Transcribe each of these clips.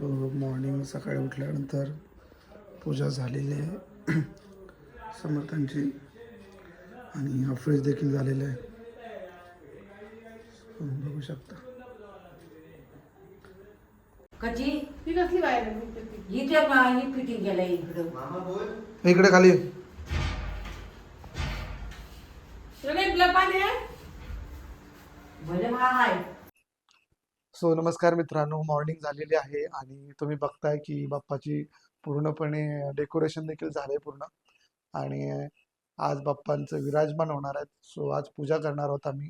Morning सकाळी उठल्यानंतर पूजा झालेली आहे. समर्थांची. आणि ऑफिस देखील झालेलं आहे. बघू शकता. कधी ती कसली बाहेर आहे? ही तर ही फिटिंग केलं इकडं. इकडे खाली तुला पाणी आहे? भले हा आहे सो नमस्कार मित्रांनो मॉर्निंग झालेली आहे आणि तुम्ही बघताय की बाप्पाची पूर्णपणे डेकोरेशन देखील झाले पूर्ण. आणि आज बाप्पांचं विराजमान होणार आहेत. सो आज पूजा करणार आहोत आम्ही.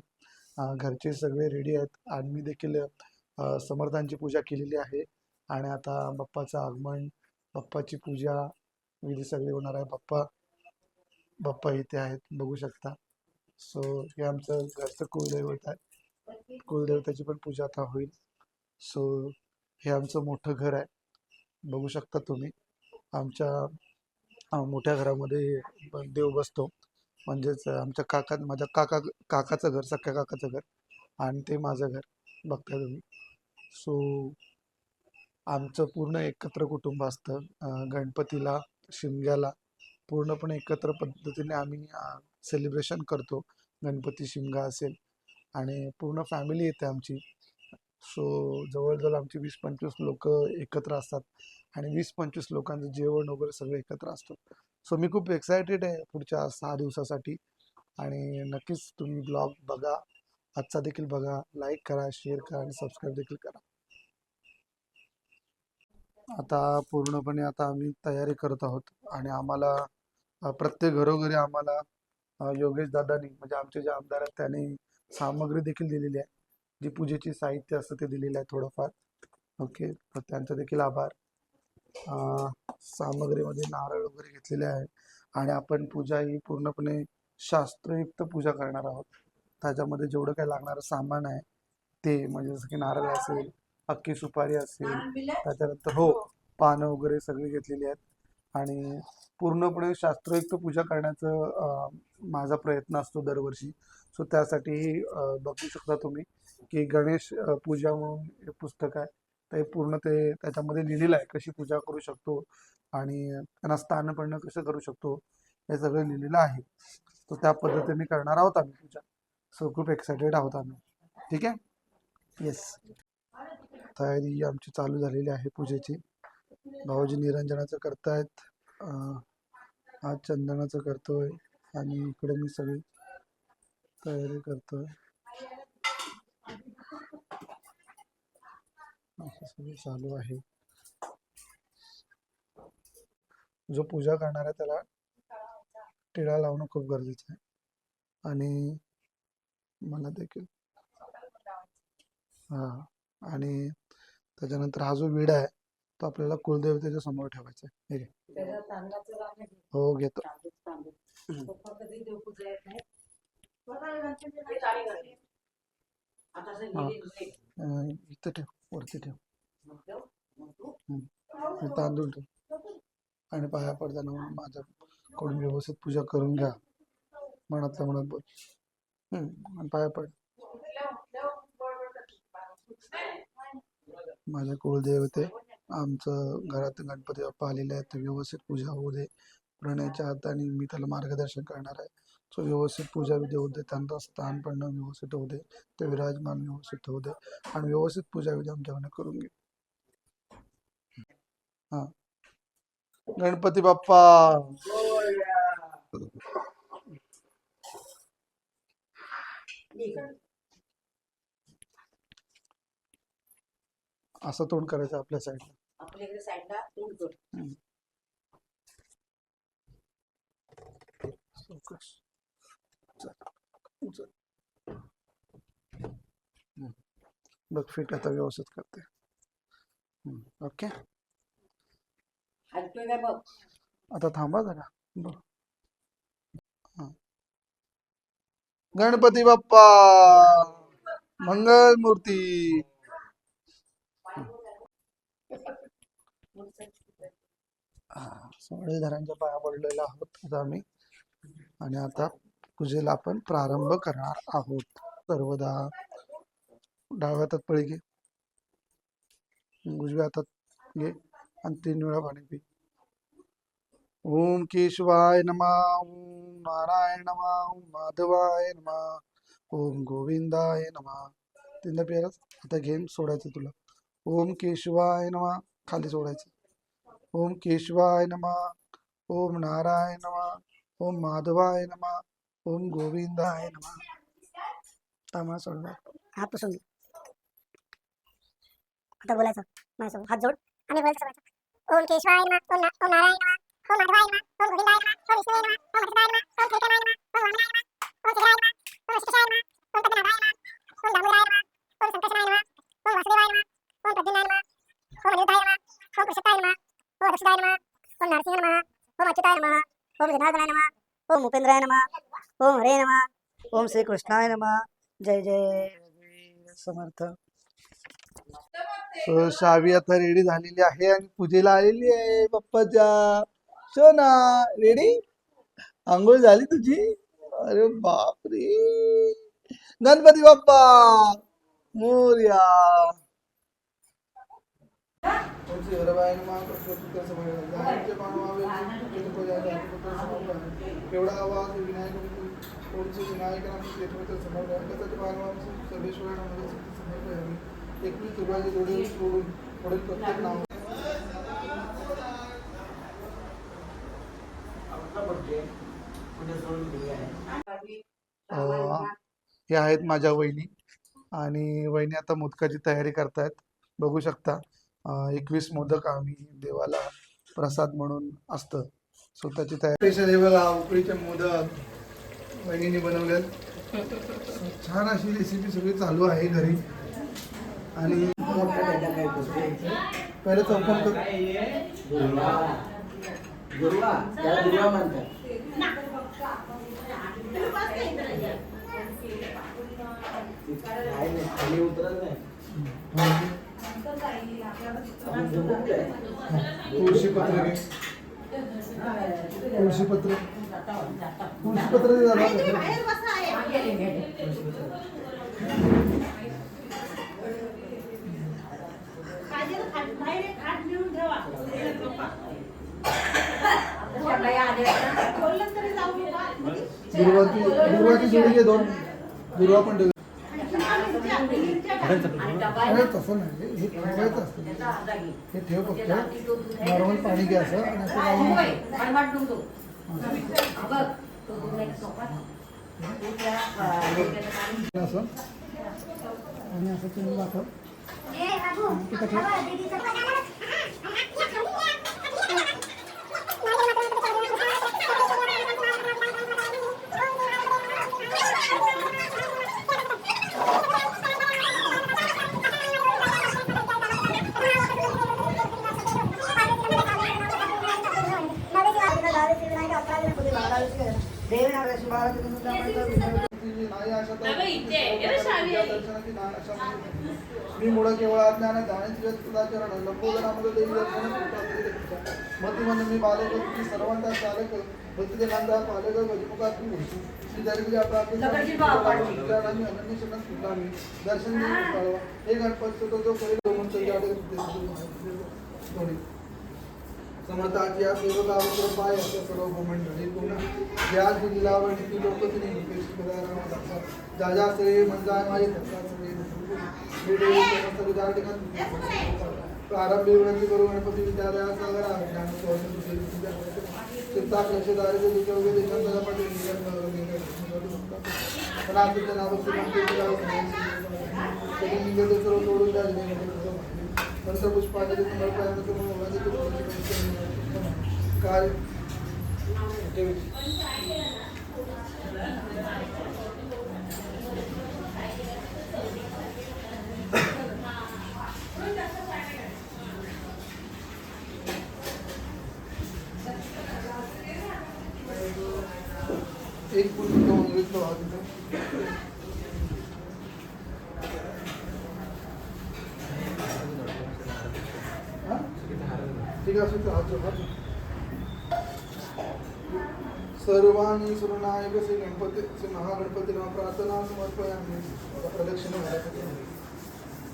घरचे सगळे रेडी आहेत. आणि मी देखील समर्थांची पूजा केलेली आहे. आणि आता बाप्पाचं आगमन बाप्पाची पूजा विधी सगळी होणार आहे. बाप्पा बाप्पा इथे आहेत. बघू शकता. सो हे आमचं घरचं कुलदैवत आहे. कुलदेवताची पण पूजा आता होईल. सो हे आमचं मोठं घर आहे. बघू शकता तुम्ही. आमच्या मोठ्या घरामध्ये देव बसतो. म्हणजेच आमच्या काका माझ्या काका काकाचं घर सख्या काकाचं घर आणि ते माझं घर. बघताय तुम्ही. सो आमचं पूर्ण एकत्र कुटुंब असतं. गणपतीला शिमग्याला पूर्णपणे एकत्र पद्धतीने आम्ही सेलिब्रेशन करतो. गणपती शिमगा असेल आणि पूर्ण फॅमिली येते आमची. सो जवळजवळ आमची वीस पंचवीस लोक एकत्र असतात आणि वीस पंचवीस लोकांचं जेवण वगैरे सगळं एकत्र असतं सो मी खूप एक्सायटेड आहे पुढच्या सहा दिवसासाठी आणि नक्कीच तुम्ही ब्लॉग बघा आजचा देखील बघा लाईक करा शेअर करा आणि सबस्क्राईब देखील करा. आता पूर्णपणे आता आम्ही तयारी करत आहोत आणि आम्हाला प्रत्येक घरोघरी आम्हाला योगेश दादानी म्हणजे आमचे जे आमदार आहेत त्यांनी सामग्री देखील दिलेली आहे. जी पूजेची साहित्य असतं ते दिलेलं आहे थोडंफार. ओके तर त्यांचा देखील आभार. सामग्रीमध्ये नारळ वगैरे घेतलेले आहे. आणि आपण पूजा ही पूर्णपणे शास्त्रयुक्त पूजा करणार आहोत. त्याच्यामध्ये जेवढं काही लागणारं सामान आहे ते म्हणजे जसं की नारळ असेल अख्खी सुपारी असेल त्याच्यानंतर हो. पानं वगैरे सगळी घेतलेली आहेत. आणि पूर्णपणे शास्त्रयुक्त पूजा करण्याचं माझा प्रयत्न असतो दरवर्षी. सो त्यासाठी बघू शकता तुम्ही की गणेश पूजा म्हणून हे पुस्तक आहे. ते पूर्ण ते त्याच्यामध्ये लिहिलेलं आहे कशी पूजा करू शकतो आणि त्यांना स्थानपण कसं करू शकतो हे सगळं लिहिलेलं आहे. तर त्या पद्धतीने करणार आहोत आम्ही पूजा. सो खूप एक्सायटेड आहोत आम्ही. ठीक आहे? येस तयारी आमची चालू झालेली आहे पूजेची. भाऊजी निरंजनाचं करतायत. आज चंदनाचं करतोय आणि इकडे मी सगळी तयारी करतोय. असं सगळं चालू आहे. जो पूजा करणार आहे त्याला टिळा लावणं खूप गरजेचं आहे. आणि मला देखील. हा आणि त्याच्यानंतर हा जो विडा आहे तो आपल्याला कुलदेवतेच्या समोर ठेवायचा आहे. हे घे. हो घेतो. हा. इथं ठेव वरती ठेव. तांदूळ ठेव. आणि पाया पडताना माझ्याकडून व्यवस्थित पूजा करून घ्या. मनातल्या मनात बोल. हम्म, आणि पाया पड. माझे कुलदेवते. आमचं घरात गणपती बाप्पा आलेले आहेत. तर व्यवस्थित पूजा होऊ दे. प्रणयाच्या हाताने मी त्याला मार्गदर्शन करणार आहे. सो व्यवस्थित पूजा विधी होऊ दे. त्यांचं स्थान पण व्यवस्थित होऊ दे. ते विराजमान व्यवस्थित होऊ दे. आणि व्यवस्थित पूजा विधी आमच्याकडे करून घे. हा. गणपती बाप्पा! असं तोंड करायचं आपल्या साईडला आपल्याकडे साईडला तोंड कर. बघ फिट आता व्यवस्थित करते. हम्म, ओके हलतोय काय बघ? आता थांबा जरा. बघ. हा. गणपती बाप्पा! मंगल मूर्ती धरांच्या पाया पडलेला आहोत आता आम्ही. आणि आता पूजेला आपण प्रारंभ करणार आहोत. सर्वदा डाव्या हातात पळी घे. उजव्या हातात घे आणि तीन वेळा पाणी पी. ओम केशवाय नमा ओम नारायण नमा ओम माधवाय नमा ओम गोविंदाय नमा. तीनदा पियालाच आता घेऊन सोडायचं तुला. ओम केशवाय नमा. खाली सोडायचं ओम केशवाय नमा ओम नारायण नमा ओम माधवाय नमा ओम गोविंदाय नमा. तामा सोडणार हात पुसून आता बोलायचं. माझ्यासोबत हात जोड. आणि बोलायचं ओम केशवाय नमा ओम नारायण नमा ओम माधवाय नमः ओम गोविंदाय नमः ओम विष्णुवे नमः ओम महेश्वराय नमः ओम त्रिकरणाय नमः ओम वामनाय नमः ओम शिखराय नमः ओम वशिष्ठाय नमः ओम पद्मनाभाय नमः ओम दामोदराय नमः ओम संकर्षणाय नमः ओम वासुदेवाय नमः ओम प्रद्युम्नाय नमः ओम अनिरुद्धाय नमः ओम पुरुषोत्ताय नमः ओम दक्षिणाय नमः ओम नरसिंह नमः ओम अच्युताय नमः ओम जनार्दनाय नमः ओम उपेंद्राय नमः ओम हरे नमः ओम श्री कृष्णाय नमः जय जय समर्थ सो शावी आता रेडी झालेली आहे आणि पूजेला आलेली आहे बाप्पाच्या शोना रेडी आंघोळ झाली तुझी अरे बापरे गणपती बाप्पा मोर्या एवढा आवाज विनायक ओमचे विनायक सर्वेश्वर एकवीस दुर्गाचे जोडी सोडून पुढील प्रत्येक नाव. या हे आहेत माझ्या वहिनी आणि वहिनी आता मोदकाची तयारी करतायत. बघू शकता एकवीस मोदक आम्ही देवाला प्रसाद म्हणून असतं. स्वतःची तयारी. स्पेशल हे बघा उकडीचे मोदक वहिनीने बनवलेत. छान अशी रेसिपी सगळी चालू आहे घरी. आणि पहिले चौकन कर. तुळशी पत्र घे तुळशी पत्र तुळशी पत्र दे जरा. दुर्वाची दुर्वाची जोडी घे दोन. दुर्वा पण ठेव. तसं नाही. हे ठेवायचं असतं हे ठेव फक्त नॉर्मल पाणी घ्या असं आणि असं आणि असं. तुम्ही दाखव नाही अशा तर- अगं इथे आहे. एवढं शावी आहे. दर्शनाची नाही अशा म्हणजे. मी मुळ केवळ अज्ञान ध्यान तुझा चरण. लंबोदरामध्ये देवी दर्शन मती म्हणून मी बालक की सर्वांचा चालक भक्ती नंदा पालक भजमुखा तू होशी श्री दरिद्री प्राप्त दगडची बाव पाडली. अनन्य शरण तुला मी दर्शन हे. गणपती तो करेल म्हणतो याडे थोडी समर्थाची पाय असं सर्व मंडळी पुन्हा या जिल्हावणी ती लोक तिने ज्या ज्या श्रेय म्हणजे माझे धक्का प्रारंभी विनंती करू गणपती विद्यालयाचा करा ज्ञान चिंता क्लेश दारिद्र्य दुःख वगैरे देशांतरा पाटील पण आज तुझ्या सर्व सोडून द्या पंचपुष्पाचे समर्पयानंतर मुलाचे काल एक पुढे दोन घेतलो हा तिथं हा? ठीक हात जोड, सर्वांनी सुरनायक श्री गणपती श्री महागणपतीला प्रार्थना समर्पयामी आता प्रदक्षिणा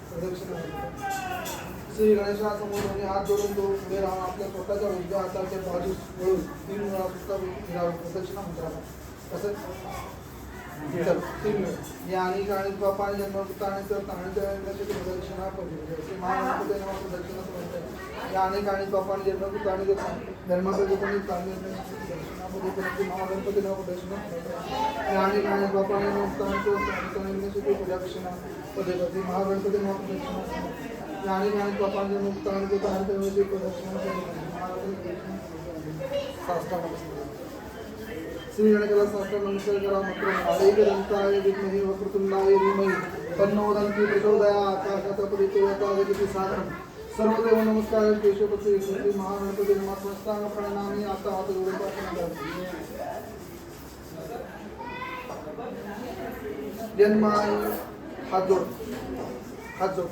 प्रदक्षिणा श्री श्री गणेशासमोर आणि हात जोडून तो पुढे राहून आपल्या स्वतःच्या उजव्या हाताच्या बाजूस वळून तीन वेळा पुस्तक प्रदक्षिणा म्हणतात तसंच चल, तीन वेळ. या आणि आणि बापाने जन्मभूत आणि तर ताणीच्या प्रदक्षिणा पडली महागणपती नाव प्रदक्षिणा समजते या आणि आणि जे जन्मभूत आणि तर जन्मापैकी कोणी ताणी प्रदक्षिणा पडली महागणपती आणि आणि प्रदक्षिणा पदे महागणपती नाव या आणि आणि बापाने मुक्त आणि तर प्रदक्षिणा पदे श्री सहस्र नमस्कार करा मात्र वक्रतुंडाय धीमहि तन्नो आकाशात परिचयता जगति सर्वदेव नमस्कार केशवपती श्री महागणपती नमस्कार प्रणामी. आता हात जोडून प्रार्थना करा जन्माय हात जोड हात जोड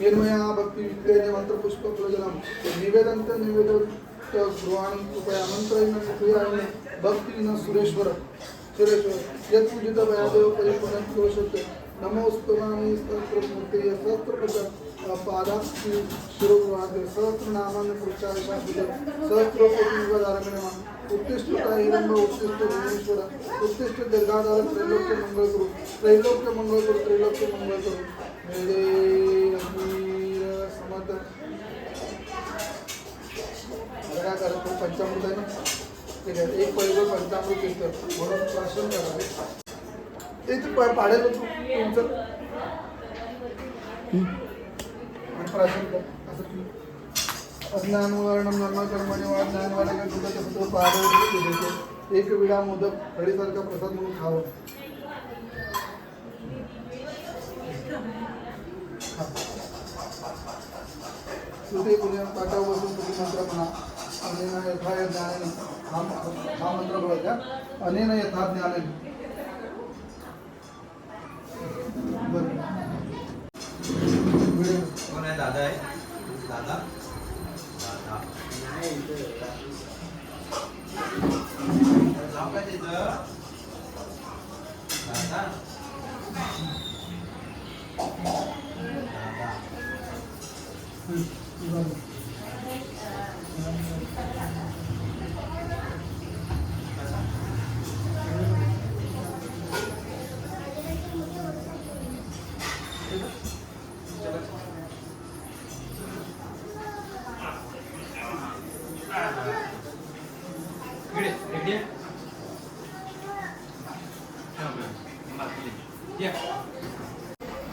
निर्मया भक्ती विद्येने मंत्र पुष्प प्रजनम. निवेदन ते निवेदन गृहाणी कृपया मंत्र क्रियाने भक्ती न सुरेश्वर सुरेश्वर. यत् पूजित भयादेव परिपूर्ण दोषते नमोस्तुमानि सहस्रमूर्ते सहस्रपद पादाक्षि शिरोवादे सहस्रनामानि पुरुषाय शास्त्रे सहस्रोपति धारणे उत्तिष्ठता हिरण्य काय करायचं पंचामृत आहे ना? ठीक आहे एक पैसे पंचामृत येतं म्हणून प्राशन करावे ते तू पा- पाडेल तू तुमचं? आणि प्राशन असं ज्ञान वर्णम नर्म कर्मणी वाढ ज्ञान वाढायला तुझं तसं पाडे एक विडा मोदक खडीसारखा प्रसाद म्हणून खावं. सुते पुण्या पाठावर बसून तुम्ही मंत्र म्हणा अनेन यथा ज्ञान हा हा मंत्र बघा अनेन यथा ज्ञान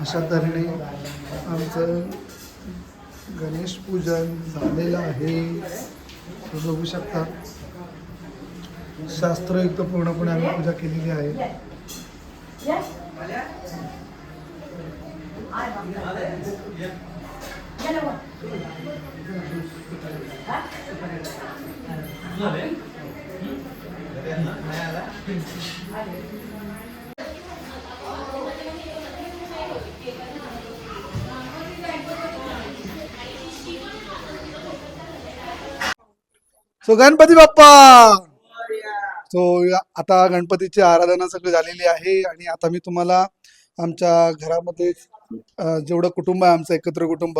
अशा तऱ्हेने आमचं गणेश पूजन झालेलं आहे. बघू शकता. शास्त्रयुक्त पूर्णपणे आम्ही पूजा केलेली आहे. सो गणपती बाप्पा! सो आता गणपतीची आराधना सगळी झालेली आहे आणि आता मी तुम्हाला आमच्या घरामध्ये जेवढं कुटुंब आहे आमचं एकत्र कुटुंब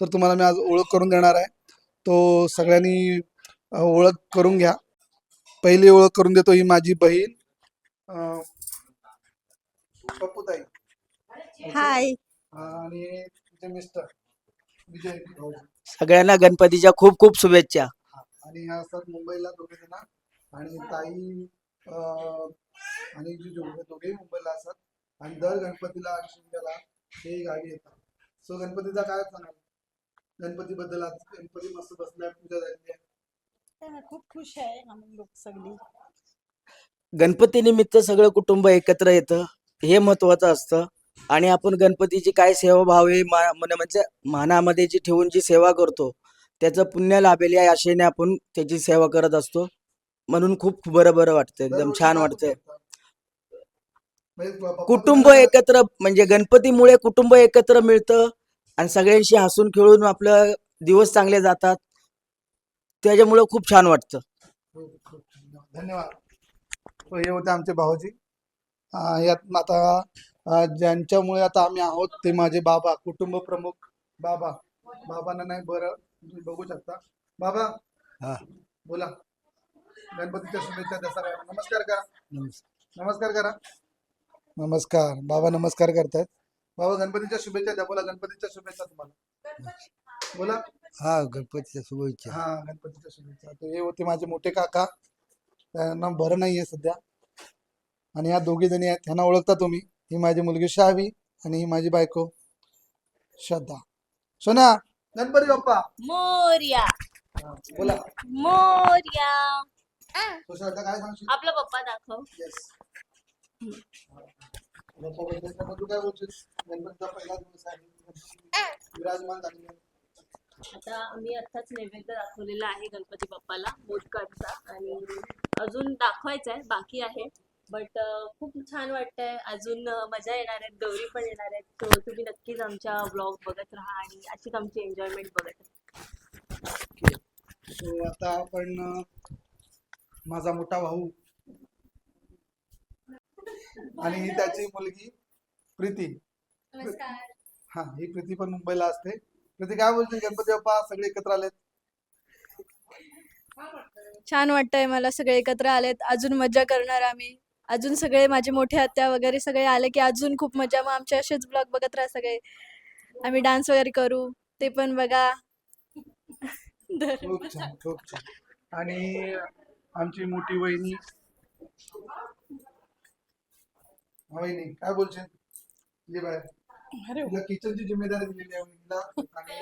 तर तुम्हाला मी आज ओळख करून देणार आहे. तो सगळ्यांनी ओळख करून घ्या. पहिली ओळख करून देतो ही माझी बहीण. अं, पप्पूताई. हाय. आणि मिस्टर. विजय सगळ्यांना गणपतीच्या खूप खूप शुभेच्छा. हा. आणि ह्या असतात मुंबईला दोघे जण. आणि ताई अं, आणि जिजू हे दोघेही मुंबईला असतात. आणि दर गणपतीला आणि शिमग्याला हे गाडी येतात सो गणपतीचा काय सांगाल गणपती बद्दल आज गणपती मस्त बसलाय पूजा झाली आहे. खूप खुश आहे आम्ही लोक सगळी. गणपतीनिमित्त सगळं कुटुंब एकत्र येतं. हे महत्वाचं असतं. आणि आपण गणपतीची काय सेवाभाव आहे मा- मन- म्हणजे मनामध्ये जी ठेवून जी सेवा करतो त्याचं पुण्य लाभेल या आशेने आपण त्याची सेवा करत असतो. म्हणून खूप बरं बरं वाटतं. एकदम छान वाटतंय. कुटुंब काय- एकत्र म्हणजे गणपतीमुळे कुटुंब एकत्र मिळतं आणि सगळ्यांशी हसून खेळून आपलं दिवस चांगले जातात. त्याच्यामुळे खूप छान वाटतं. हो, धन्यवाद. So, हे होते आमचे भाऊजी. यात आता ज्यांच्यामुळे आता आम्ही आहोत ते माझे बाबा कुटुंब प्रमुख बाबा. बाबांना नाही बरं तुम्ही बघू शकता. बाबा हा. बोला. गणपतीच्या शुभेच्छा सगळ्यांना. नमस्कार करा. नमस्कार करा. नमस्कार. बाबा नमस्कार करतायत. बाबा गणपतीच्या शुभेच्छा द्या. बोला गणपतीच्या शुभेच्छा तुम्हाला. बोला. हा गणपतीच्या शुभेच्छा. हा गणपतीच्या शुभेच्छा. तर हे होते माझे मोठे काका. त्यांना बरं नाहीये सध्या. आणि ह्या दोघी जणी आहेत ह्यांना ओळखता तुम्ही. ही माझी मुलगी शावी आणि ही माझी बायको श्रद्धा. सोना! गणपती बाप्पा! मोर्या. हा, बोला. मोर्या. तो श्रद्धा काय सांगशील? आपला पप्पा दाखव. तू काय गणपतीचा पहिला दिवस आहे विराजमान आता आम्ही आत्ताच नैवेद्य दाखवलेला आहे गणपती बाप्पाला मोदकांचा. आणि अजून दाखवायचा आहे बाकी आहे. बट खूप छान वाटतंय. अजून मजा येणार आहेत गौरी पण येणार आहेत. तर तुम्ही नक्कीच आमच्या ब्लॉग बघत राहा आणि अशीच आमची एन्जॉयमेंट बघत राहा. सो आता आपण माझा मोठा भाऊ आणि ही त्याची मुलगी प्रीती. हा ही प्रीती पण मुंबईला असते. प्रीती काय बोलते गणपती बाप्पा सगळे एकत्र आलेत? छान वाटतंय मला सगळे एकत्र आलेत. अजून मजा करणार आम्ही. अजून सगळे माझे मोठे आत्या वगैरे सगळे आले की अजून खूप मजा. मग आमचे असेच ब्लॉग बघत राहा सगळे. आम्ही डान्स वगैरे करू. ते पण बघा. धर. खूप छान खूप छान. आणि आमची मोठी वहिनी. वहिनी काय बोलशील? ये बाय अरे तिला किचनची जिम्मेदारी दिलेली आहे. वहिनीला आणि.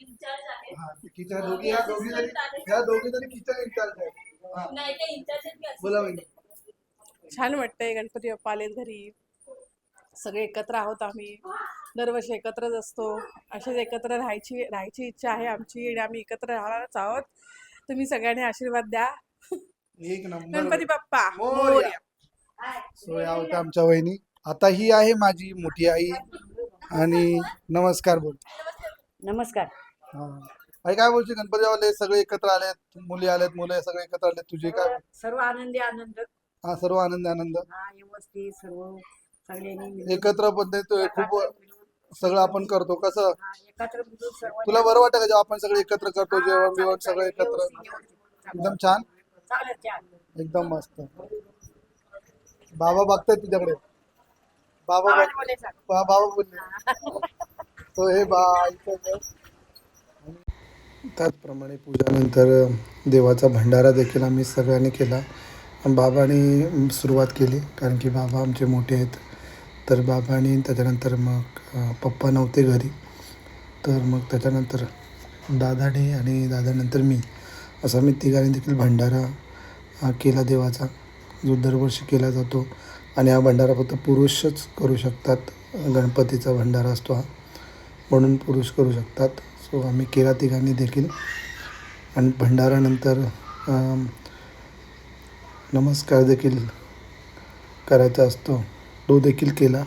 इंचार्ज आहे. हा किचन दोघी या दोघी जरी या दोघी जरी किचन इन्चार्ज हा. नाही ते assistant? बोला वहिनी छान वाटतंय गणपती बाप्पा आलेत घरी. सगळे एकत्र आहोत आम्ही. दरवर्षी एकत्रच असतो. असेच एकत्र राहायची राहायची इच्छा आहे आमची आणि आम्ही एकत्र राहणारच आहोत. तुम्ही सगळ्यांनी आशीर्वाद द्या. एक नंबर. गणपती बाप्पा. मोरया. मोरया. सो या होत्या आमच्या वहिनी. आता ही आहे माझी मोठी आई. आणि नमस्कार बोल. नमस्कार. हा. आई काय बोलते गणपती वाले सगळे एकत्र आलेत. मुली आलेत मुलं सगळे एकत्र आलेत. तुझे काय? सर्व आनंदी आनंद. हा सर्व आनंद आनंद. हा व्यवस्थित सर्व सगळ्यांनी मिळून- एकत्र पद्धती खूप सगळं आपण करतो. कसं? हा, एकत्र मिळून सर्व तुला बरं वाटतं का जेव्हा आपण सगळे एकत्र करतो जेवण बिवण सगळं एकत्र? एकदम छान? एकदम मस्त. बाबा बघतायत तुझ्याकडे. बाबा बघ. बोलायचं. बा- बाबा बोलले. तो हे बा. त्याचप्रमाणे पूजानंतर देवाचा भंडारा देखील आम्ही सगळ्यांनी केला. बाबांनी सुरुवात केली कारण की बाबा आमचे मोठे आहेत. तर बाबांनी त्याच्यानंतर मग अ, पप्पा नव्हते घरी. तर मग त्याच्यानंतर दादाने आणि दादानंतर मी असा मी तिघांनी देखील भंडारा अ, केला देवाचा. जो दरवर्षी केला जातो आणि हा भंडारा फक्त पुरुषच करू शकतात. गणपतीचा भंडारा असतो हा. म्हणून पुरुष करू शकतात. सो आम्ही केला तिघांनी देखील. आणि भंडारानंतर नमस्कार देखील करायचा असतो. तो देखील केला.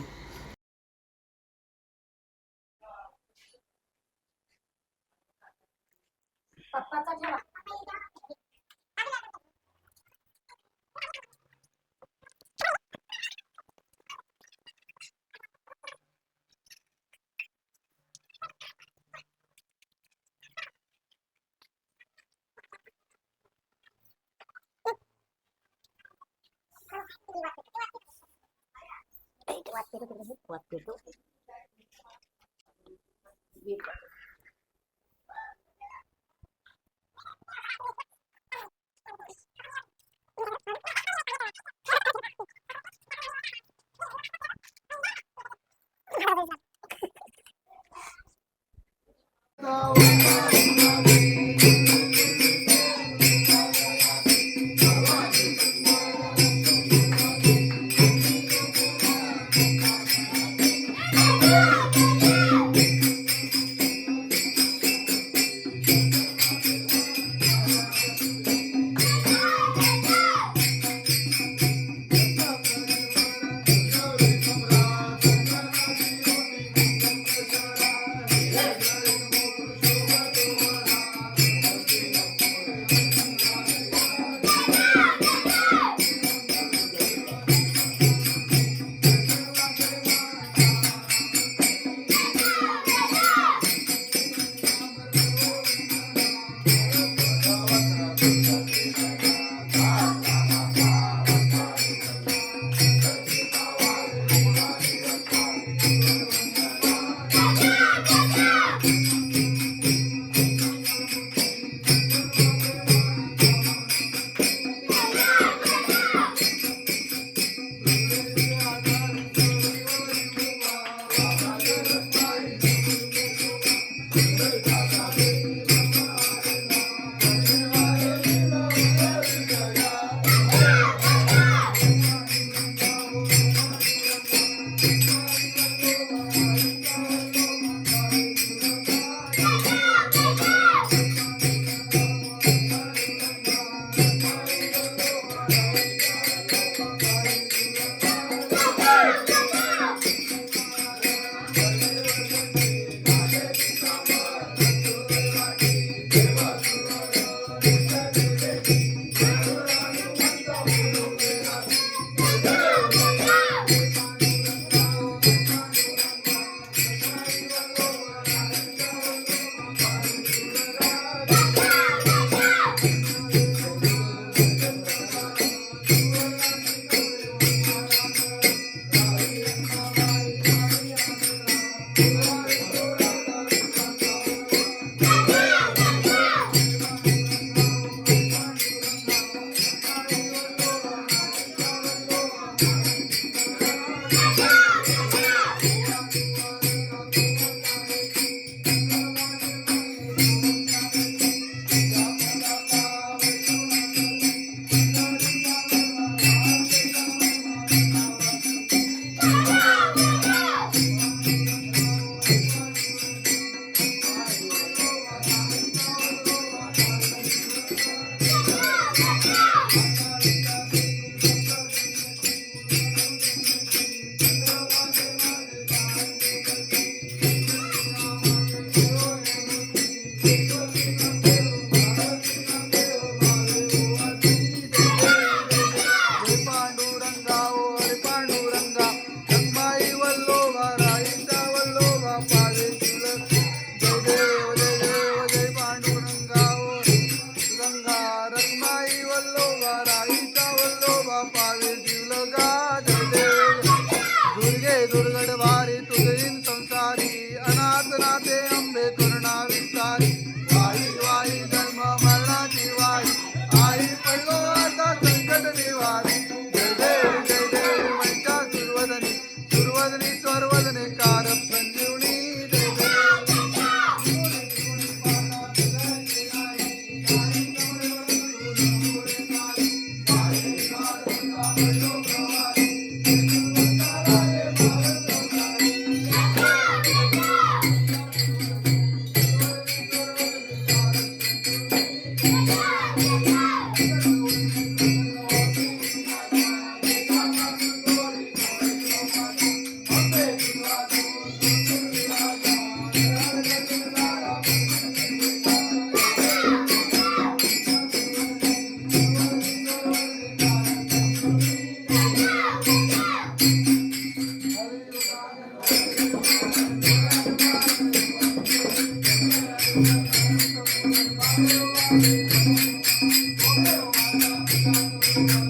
control.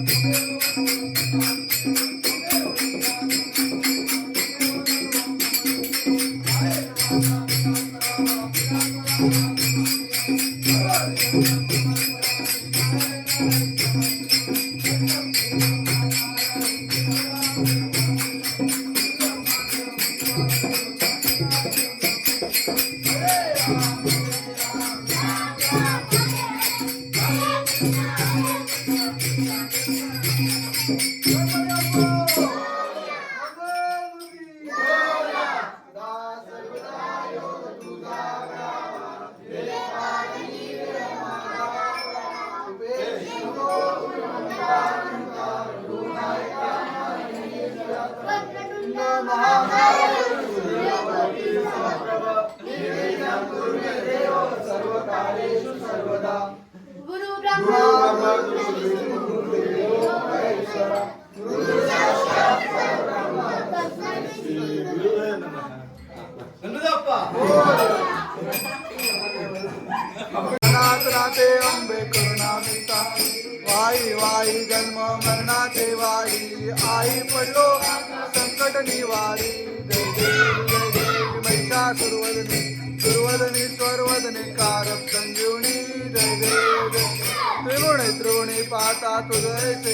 Amen. संजीवनी जय देव